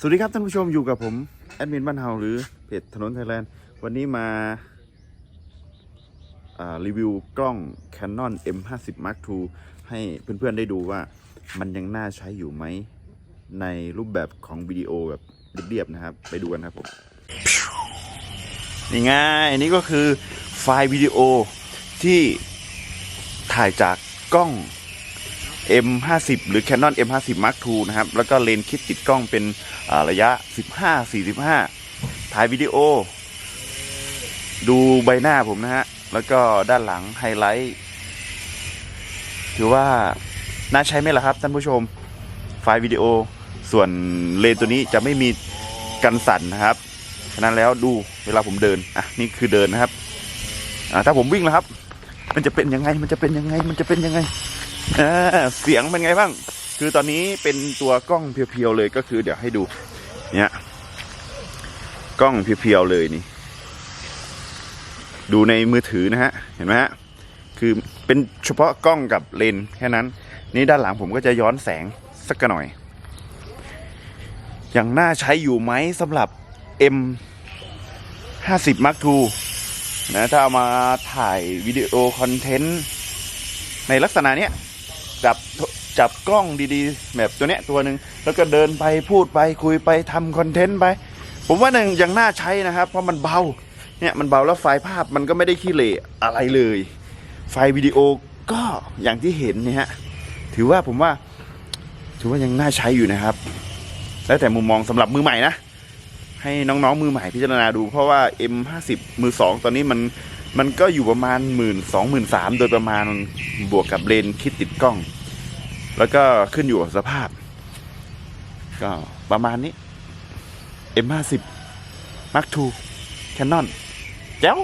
สวัสดีครับท่านผู้ชมอยู่กับผมแอดมินบ้านเฮาหรือเพจถนนไทยแลนด์วันนี้มาารีวิวกล้อง Canon M50 Mark II ให้เพื่อนๆได้ดูว่ามันยังน่าใช้อยู่ไหม ในรูปแบบของวิดีโอแบบเรียบๆนะครับ ไปดูกันครับผมนี่ไงนนี้ก็คือไฟล์วิดีโอที่ถ่ายจากกล้อง M50 หรือ Canon M50 Mark II นะครับ แล้วก็เลนส์คิดติดกล้องเป็นระยะ 15 45 ถ่ายวิดีโอ ดูใบหน้าผมนะฮะ แล้วก็ด้านหลังไฮไลท์ ถือว่าน่าใช้ไหมล่ะครับท่านผู้ชม ไฟล์วิดีโอ ส่วนเลนส์ตัวนี้จะไม่มีกันสั่นนะครับ ฉะนั้นแล้วดูเวลาผมเดิน อะ นี่คือเดินนะครับ อ่าถ้าผมวิ่งแล้วครับ มันจะเป็นยังไง มันจะเป็นยังไง มันจะเป็นยังไง เสียงเป็นไงบ้าง คือตอนนี้เป็นตัวกล้องเพียวๆเลยก็คือ เดี๋ยวให้ดู เนี่ยกล้องเพียวๆเลยนี่ ดูในมือถือนะฮะ เห็นไหมฮะ คือเป็นเฉพาะกล้องกับเลนแค่นั้น นี่ด้านหลังผมก็จะย้อนแสงสักหน่อย อยังน่าใช้อยู่ไหมสำหรับ M 50 Mark II นะถ้าเอามาถ่ายวิดีโอคอนเทนต์ในลักษณะเนี้ย จับจับกล้องดีๆ แบบตัวเนี้ยตัวหนึ่งแล้วก็เดินไปพูดไปคุยไปทำคอนเทนต์ไป ผมว่าหนึ่งยังน่าใช้นะครับ เพราะมันเบาเนี่ยมันเบาแล้วไฟล์ภาพมันก็ไม่ได้ขี้เหร่อะไรเลย ไฟล์วิดีโอก็อย่างที่เห็นเนี่ยฮะถือว่าผมว่า ถือว่ายังน่าใช้อยู่นะครับ แล้วแต่มุมมองสำหรับมือใหม่นะให้น้องๆมือใหม่พิจารณาดู เพราะว่า M50 มือสองตอนนี้มัน มันก็อยู่ประมาณหมื่นสองหมื่นสามโดยประมาณบวกกับเลนคิดติดกล้อง แล้วก็ขึ้นอยู่กับสภาพ ก็ประมาณนี้ M50 Mark II Canon แจ๋ว